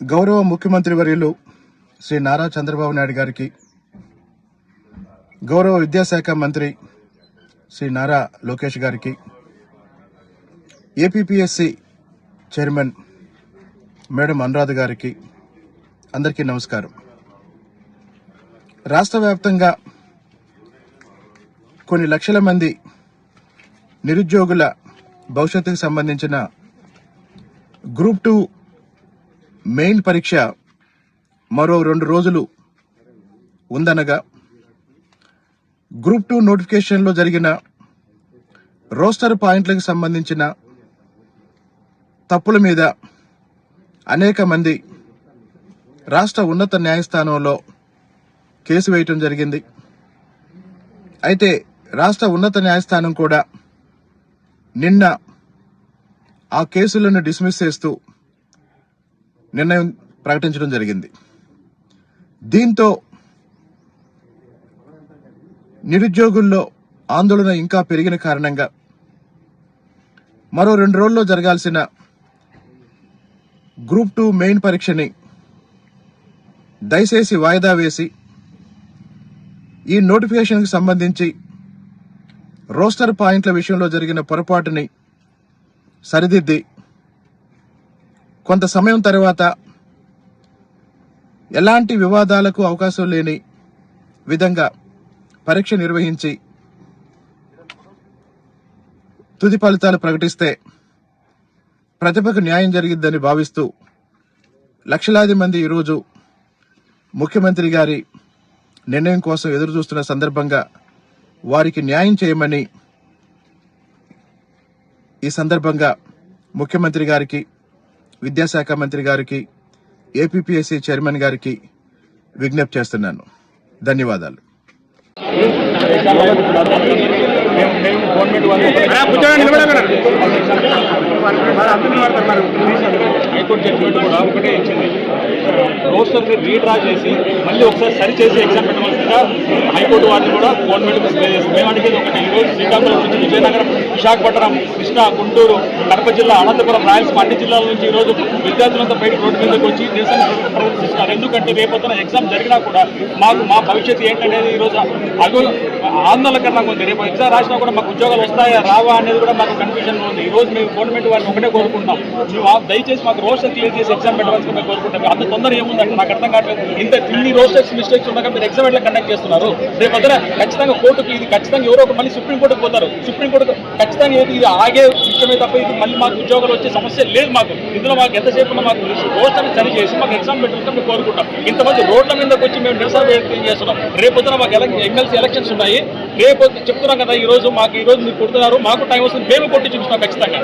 గౌరవ ముఖ్యమంత్రి వర్యులు శ్రీ నారా చంద్రబాబు నాయుడు గారికి గౌరవ విద్యాశాఖ మంత్రి శ్రీ నారా లోకేష్ గారికి ఏపీపీఎస్సి చైర్మన్ మేడం అనురాధ గారికి అందరికీ నమస్కారం. రాష్ట్ర వ్యాప్తంగా కొన్ని లక్షల మంది నిరుద్యోగుల భవిష్యత్తుకు సంబంధించిన గ్రూప్ టూ మెయిన్ పరీక్ష మరో రెండు రోజులు ఉందనగా గ్రూప్ టూ నోటిఫికేషన్లో జరిగిన రోస్టర్ పాయింట్లకు సంబంధించిన తప్పుల మీద అనేక మంది రాష్ట్ర ఉన్నత న్యాయస్థానంలో కేసు వేయటం జరిగింది. అయితే రాష్ట్ర ఉన్నత న్యాయస్థానం కూడా నిన్న ఆ కేసులను డిస్మిస్ చేస్తూ నిర్ణయం ప్రకటించడం జరిగింది. దీంతో నిరుద్యోగుల్లో ఆందోళన ఇంకా పెరిగిన కారణంగా మరో రెండు రోజుల్లో జరగాల్సిన గ్రూప్ టూ మెయిన్ పరీక్షని దయచేసి వాయిదా వేసి ఈ నోటిఫికేషన్కి సంబంధించి రోస్టర్ పాయింట్ల విషయంలో జరిగిన పొరపాటుని సరిదిద్ది కొంత సమయం తర్వాత ఎలాంటి వివాదాలకు అవకాశం లేని విధంగా పరీక్ష నిర్వహించి తుది ఫలితాలు ప్రకటిస్తే ప్రతిభకు న్యాయం జరిగిద్దని భావిస్తూ లక్షలాది మంది ఈరోజు ముఖ్యమంత్రి గారి నిర్ణయం కోసం ఎదురు చూస్తున్న సందర్భంగా వారికి న్యాయం చేయమని ఈ సందర్భంగా ముఖ్యమంత్రి గారికి విద్యాశాఖ మంత్రి గారికి ఏపీపీఎస్సీ చైర్మన్ గారికి విజ్ఞప్తి చేస్తున్నాను. ధన్యవాదాలు. మేము హైకోర్టు జడ్జిమెంట్ కూడా ఒకటే ఇచ్చింది రోస్టర్ని రీడ్రా చేసి మళ్ళీ ఒకసారి సరి చేసి ఎగ్జామ్ పెట్టవలసిందిగా హైకోర్టు వారిని కూడా గవర్నమెంట్ మేము అడిగేది ఒకటి ఈరోజు శ్రీకాకుళం నుంచి విజయనగరం విశాఖపట్నం కృష్ణా గుంటూరు కడప జిల్లా అనంతపురం రాయలసీమ అన్ని జిల్లాల నుంచి ఈరోజు విద్యార్థులంతా బయట రోడ్డు మీదకి వచ్చి నిరసన ప్రదర్శిస్తున్నారు. ఎందుకంటే రేపొద్దున ఎగ్జామ్ జరిగినా కూడా మాకు మా భవిష్యత్తు ఏంటనేది ఈరోజు అగు ఆందోళనకరంగా ఉంది రేపు ఎగ్జామ్ రాసినా కూడా మాకు ఉద్యోగాలు వస్తాయా రావా అనేది కూడా మాకు కన్ఫ్యూజన్ ఉంది. ఈ రోజు మేము గవర్నమెంట్ వారిని ఒకటే కోరుకుంటాం నువ్వు దయచేసి మాకు రోస్టర్ క్లియర్ చేసి ఎగ్జామ్ పెట్టవలసి మేము కోరుకుంటాం అంత తొందర ఏముందంటే నాకు అర్థం కావట్లేదు. ఇంత ఇన్ని రోస్టర్స్ మిస్టేక్స్ ఉండగా మీరు ఎగ్జామ్ ఎట్లా కండక్ట్ చేస్తున్నారు? రేపు ఖచ్చితంగా కోర్టుకి ఇది ఖచ్చితంగా ఎవరో ఒక మళ్ళీ సుప్రీంకోర్టుకు పోతారు. సుప్రీంకోర్టు ఖచ్చితంగా ఏది ఇది ఆగే విషయమే తప్ప ఇది మళ్ళీ మాకు ఉద్యోగాలు వచ్చే సమస్య లేదు మాకు. ఇందులో మాకు ఎంతసేపు మాకు మాకు రోడ్లను సరి చేసి మాకు ఎగ్జామ్ పెట్టాలని మేము కోరుకుంటాం. ఇంతమంది రోడ్ల మీదకి వచ్చి మేము నిరసన వ్యక్తం చేస్తున్నాం. రేపు పొద్దున మాకు ఎమ్మెల్సీ ఎలక్షన్స్ ఉన్నాయి. రేపు చెప్తున్నాం కదా ఈ రోజు మాకు ఈ రోజు మీరు కొడుతున్నారు. మాకు టైం వస్తుంది. మేము కొట్టి చూపిస్తాం ఖచ్చితంగా.